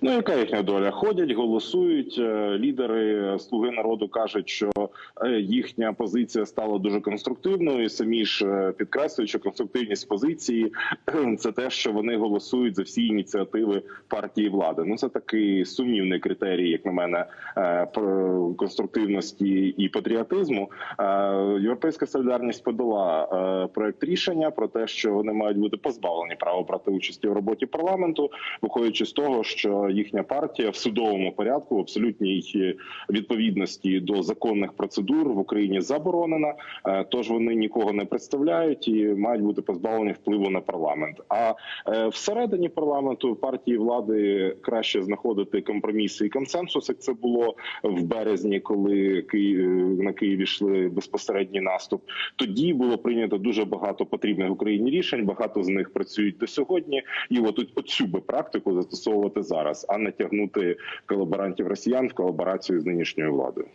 Ну, яка їхня доля? Ходять, голосують. е, Лідери Слуги народу кажуть, що е, їхня позиція стала дуже конструктивною. І Самі ж е, підкреслюють, що конструктивність позиції це те, що вони голосують за всі ініціативи партії влади. Ну це такий сумнівний критерій, як на мене, конструктивності і патріотизму. Європейська солідарність подала проект рішення про те, що вони мають бути позбавлені права брати участі в роботі парламенту, виходячи з того, що їхня партія в судовому порядку в абсолютній відповідності до законних процедур в Україні заборонена. Е, Тож вони нікого не представляють і мають бути позбавлені впливу на парламент. А е, всередині парламенту партії влади краще знаходити компроміси і консенсус, як це було в березні, коли Київ на Києві йшли безпосередній наступ. Тоді було прийнято дуже багато потрібних Україні рішень. Багато з них працюють до сьогодні. І от оцю би практику застосовувати зараз, а не тягнути колаборантів росіян в колаборацію з нинішньою владою.